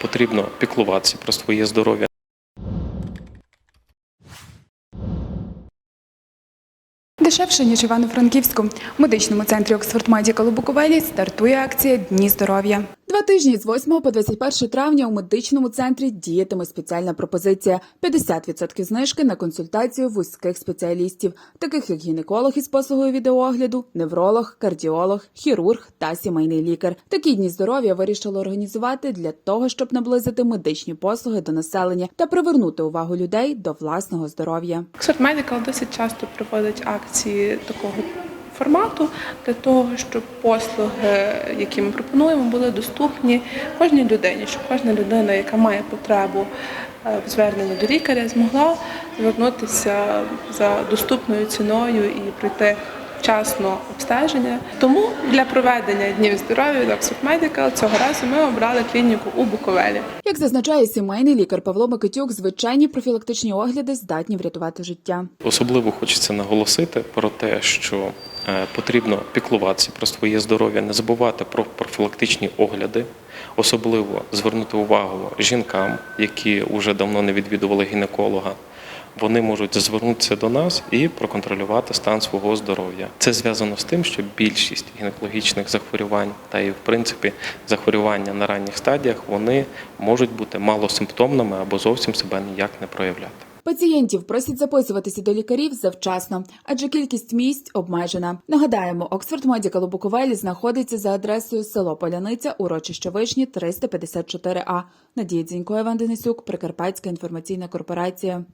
Потрібно піклуватися про своє здоров'я. Дешевше, ніж Івано-Франківську. В медичному центрі Оксфорд Медікал у Буковелі стартує акція Дні здоров'я. Тижні з 8 по 21 травня у медичному центрі діятиме спеціальна пропозиція: 50% знижки на консультацію вузьких спеціалістів, таких як гінеколог із послугою відеоогляду, невролог, кардіолог, хірург та сімейний лікар. Такі дні здоров'я вирішили організувати для того, щоб наблизити медичні послуги до населення та привернути увагу людей до власного здоров'я. Medical досить часто проводить акції такого формату для того, щоб послуги, які ми пропонуємо, були доступні кожній людині, щоб кожна людина, яка має потребу е, в зверненні до лікаря, змогла звернутися за доступною ціною і пройти вчасно обстеження. Тому для проведення днів здоров'я від Оксфорд Medical цього разу ми обрали клініку у Буковелі. Як зазначає сімейний лікар Павло Микитюк, звичайні профілактичні огляди здатні врятувати життя. Особливо хочеться наголосити про те, що потрібно піклуватися про своє здоров'я, не забувати про профілактичні огляди, особливо звернути увагу жінкам, які вже давно не відвідували гінеколога. Вони можуть звернутися до нас і проконтролювати стан свого здоров'я. Це зв'язано з тим, що більшість гінекологічних захворювань та і в принципі захворювання на ранніх стадіях вони можуть бути малосимптомними або зовсім себе ніяк не проявляти. Пацієнтів просять записуватися до лікарів завчасно, адже кількість місць обмежена. Нагадаємо, Оксфорд Медікал у Буковелі знаходиться за адресою село Поляниця, урочище Вишні, 354А. Надія Дзінько, Іван Денисюк, Прикарпатська інформаційна корпорація.